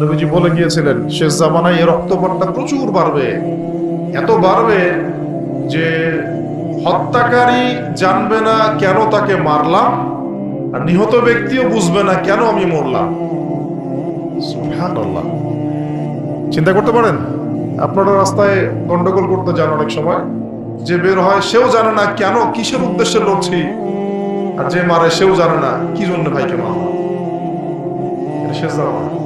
নবীজি বলে গিয়েছিলেন শেষ জামানায় এর রক্তপাতটা প্রচুর বাড়বে। এত বাড়বে যে হত্যাকারী জানবে না কেন তাকে মারলাম, আর নিহত ব্যক্তিও বুঝবে না কেন আমি মরলাম। চিন্তা করতে পারেন, আপনারা রাস্তায় গন্ডগোল করতে যান অনেক সময়, যে বের হয় সেও জানে না কেন কিসের উদ্দেশ্যে লড়ছি, আর যে মারে সেও জানে না কি জন্য ভাইকে মারলাম। শেষ জামানা।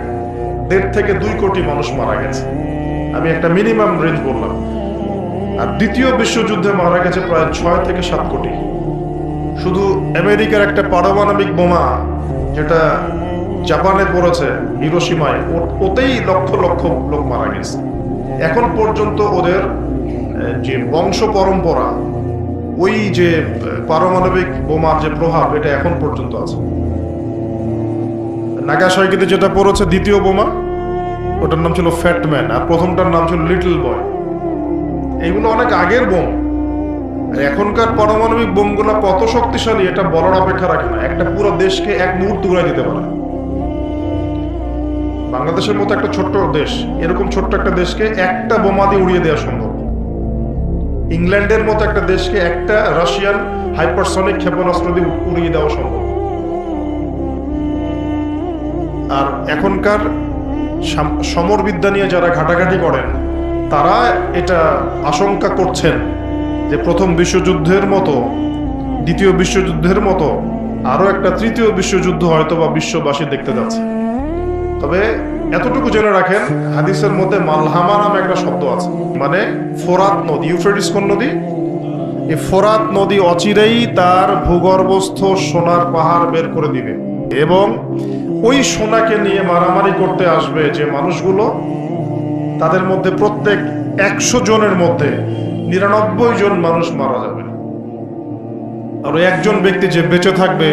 দেড় থেকে দুই কোটি মানুষ মারা গেছে। আমি একটা মিনিমাম রেঞ্জ বললাম। আর দ্বিতীয় বিশ্বযুদ্ধে মারা গেছে প্রায় ছয় থেকে সাত কোটি। শুধু আমেরিকার একটা পারমাণবিক বোমা, যেটা জাপানে পড়েছে হিরোসীমায় ওতেই লক্ষ লক্ষ লোক মারা গেছে। এখন পর্যন্ত ওদের যে বংশ পরম্পরা, ওই যে পারমাণবিক বোমার যে প্রভাব, এটা এখন পর্যন্ত আছে। নাগাসাকিতে যেটা পড়েছে দ্বিতীয় বোমা, ওটার নাম ছিল ফ্যাটম্যান আর প্রথমটার নাম ছিল লিটল বয় এইগুলো অনেক আগের বোম। আর এখনকার পারমাণবিক বোমগুলো কত শক্তিশালী, এটা বলার অপেক্ষা রাখে না। একটা পুরো দেশকে এক মুহূর্ত উড়াই দিতে পারে। বাংলাদেশের মতো একটা ছোট্ট দেশ, এরকম ছোট্ট একটা দেশকে একটা বোমা দিয়ে উড়িয়ে দেওয়া সম্ভব। ইংল্যান্ডের মতো একটা দেশকে একটা রাশিয়ান হাইপারসনিক ক্ষেপণাস্ত্র দিয়ে উড়িয়ে দেওয়া সম্ভব। আর এখনকার সমরবিদ্যা নিয়ে যারা ঘাটাঘাটি করেন, তারা এটা আশঙ্কা করছেন যে প্রথম বিশ্বযুদ্ধের মতো, দ্বিতীয় বিশ্বযুদ্ধের মতো, আরও একটা তৃতীয় বিশ্বযুদ্ধ হয়তো বা বিশ্ববাসী দেখতে যাচ্ছে। তবে এতটুকু জেনে রাখেন, হাদিসের মধ্যে মালহামা নামে একটা শব্দ আছে। মানে ফোরাত নদী, ইউফ্রেটিস কোন নদী? এই ফোরাত নদী অচিরেই তার ভূগর্ভস্থ সোনার পাহাড় বের করে দিবে। এবং ওই সোনাকে নিয়ে মারামারি করতে আসবে যে মানুষগুলো, তাদের মধ্যে প্রত্যেক একশো জনের মধ্যে নিরানব্বই জন মানুষ মারা যাবে। আর একজন ব্যক্তি যে বেঁচে থাকবে,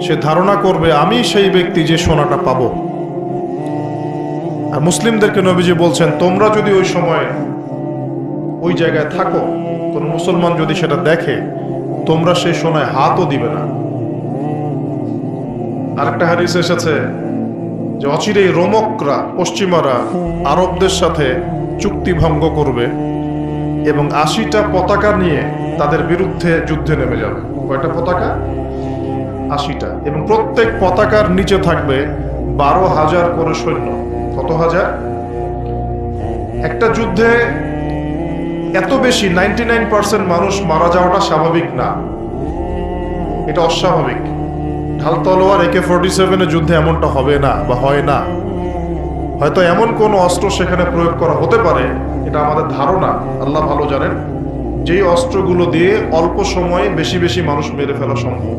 সে ধারণা করবে, আমি সেই ব্যক্তি যে সোনাটা পাবো। আর মুসলিমদেরকে নবীজি বলছেন, তোমরা যদি ওই সময় ওই জায়গায় থাকো, কোন মুসলমান যদি সেটা দেখে, তোমরা সেই সোনায় হাতও দিবে না। আরেকটা হাদিস এসেছে যে অচিরেই রোমকরা, পশ্চিমারা আরবদের সাথে চুক্তি ভঙ্গ করবে এবং আশিটা পতাকা নিয়ে তাদের বিরুদ্ধে যুদ্ধে নেমে যাবে। কয়টা পতাকা? আশিটা। এবং প্রত্যেক পতাকার নিচে থাকবে বারো হাজার করে সৈন্য। কত হাজার? একটা যুদ্ধে এত বেশি নাইনটি মানুষ মারা যাওয়াটা স্বাভাবিক না। এটা অস্বাভাবিক। ঢাল তলোয়ার একে ফোর্টি সেভেনের যুদ্ধে এমনটা হবে না বা হয় না। হয়তো এমন কোন অস্ত্র সেখানে প্রয়োগ করা হতে পারে, এটা আমাদের ধারণা, আল্লাহ ভালো জানেন। যেই অস্ত্রগুলো দিয়ে অল্প সময়ে বেশি বেশি মানুষ মেরে ফেলা সম্ভব।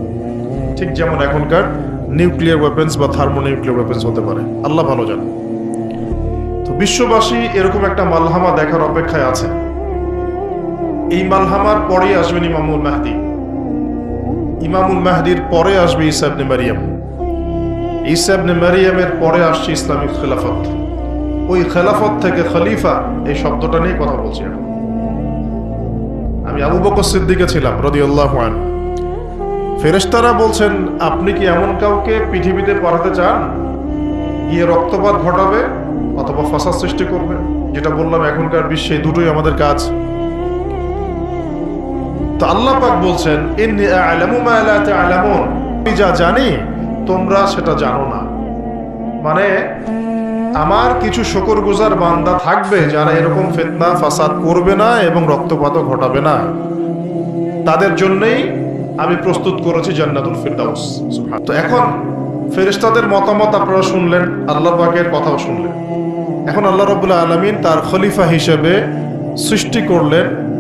ঠিক যেমন এখনকার নিউক্লিয়ার ওয়েপেন্স বা থার্মো নিউক্লিয়ার ওয়েপেন্স হতে পারে, আল্লাহ ভালো জানেন। তো বিশ্ববাসী এরকম একটা মালহামা দেখার অপেক্ষায় আছে। এই মালহামার পরেই আসবেন ইমামুল মাহদি। ইমামুল মাহদির পরে আসবে ইসাবনে মারিয়াম। ইসাবনে মারিয়ামের পরে আসছে ইসলামিক খেলাফত। ওই খেলাফত থেকে খলিফা এই শব্দটা নিয়ে কথা বলছি। আমি আবু বকর সিদ্দিকে ছিলাম রদিউল্লাহ ফেরেশতারা বলছেন, আপনি কি এমন কাউকে পৃথিবীতে পাঠাতে চান? গিয়ে রক্তপাত ঘটাবে অথবা ফাসাদ সৃষ্টি করবে? যেটা বললাম, এখনকার বিশ্বে দুটোই আমাদের কাজ। তো আল্লাহ পাক বলছেন আমি যা জানি, তোমরা সেটা জানো না। মানে আমার কিছু শুকরগুজার বান্দা থাকবে যারা এরকম ফিতনা, ফাসাদ করবে না এবং রক্তপাতও ঘটাবে না। তাদের জন্যই আমি প্রস্তুত করেছি জান্নাতুল ফিরদাউস। তো এখন ফেরেশতাদের মতামত আপনারা শুনলেন, আল্লাহ পাকের কথাও শুনলেন। এখন আল্লাহ রবুল্লাহ আলমিন তার খলিফা হিসেবে সৃষ্টি করলেন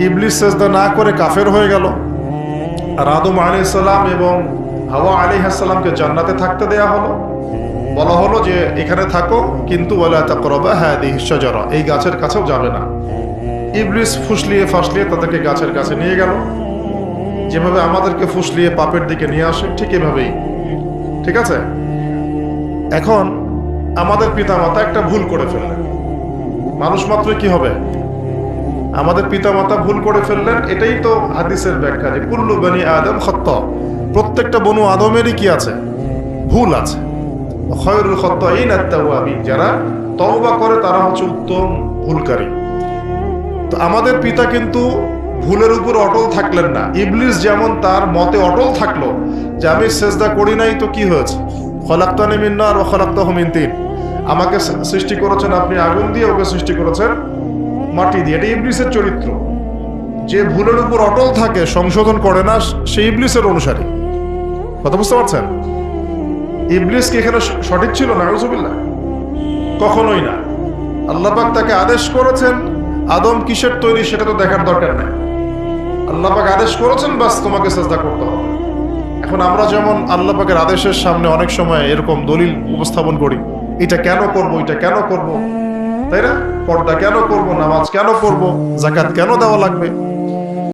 ইবলিস সেজদা না করে কাফের হয়ে গেল। আর আদম আলী সাল্লাম এবং হাওয়া আলী হাসাল্লামকে জান্নাতে থাকতে দেয়া হলো। বলা হলো যে, এখানে থাকো, কিন্তু এই গাছের কাছেও যাবে না। ইবলিস ফুসলিয়ে ফাসলিয়ে তাদেরকে গাছের কাছে নিয়ে গেল। যেভাবে আমাদেরকে ফুসলিয়ে পাপের দিকে নিয়ে আসে, ঠিক এভাবেই। ঠিক আছে? এখন আমাদের পিতামাতা একটা ভুল করে ফেললেন। মানুষ মাত্র কি হবে? আমাদের পিতামাতা ভুল করে ফেললেন, এটাই তো হাদিসের ব্যাখ্যা যে কুল্লু বানি আদম খত্ত। প্রত্যেকটা বনু আদমেরই কি আছে? ভুল আছে। খয়রুল খত্ত এই নাত্তাওয়াবি যারা তওবা করে তারা হচ্ছে উত্তম ভুলকারী। তো আমাদের পিতা কিন্তু ভুলের উপর অটল থাকলেন না। ইবলিস যেমন তার মতে অটল থাকল যে আমি সেজদা করি নাই তো কি হয়েছে? খলাক্তানি মিন্নার ও খলাক্তা হুমিন আমাকে সৃষ্টি করেছেন আপনি আগুন দিয়ে, ওকে সৃষ্টি করেছেন মাটি দিয়ে। এটা ইবলিসের চরিত্র। যে ভুলের উপর অটল থাকে, সংশোধন করে না, সে ইবলিসের অনুসারী। কথা বুঝতে পারছেন? ইবলিস কি এখানে সঠিক ছিল না? আউজুবিল্লাহ কখনোই না। আল্লাহ পাক তাকে আদেশ করেছেন, আদম কিসের তৈরি সেটা তো দেখার দরকার নেই। আল্লাহ পাক আদেশ করেছেন, বাস তোমাকে চেষ্টা করতে হবে। এখন আমরা যেমন আল্লাহ পাকের আদেশের সামনে অনেক সময় এরকম দলিল উপস্থাপন করি, এটা কেন করব, এটা কেন করব? তাই না? পর্দা কেন করব নামাজ কেন পড়ব জাকাত কেন দেওয়া লাগবে?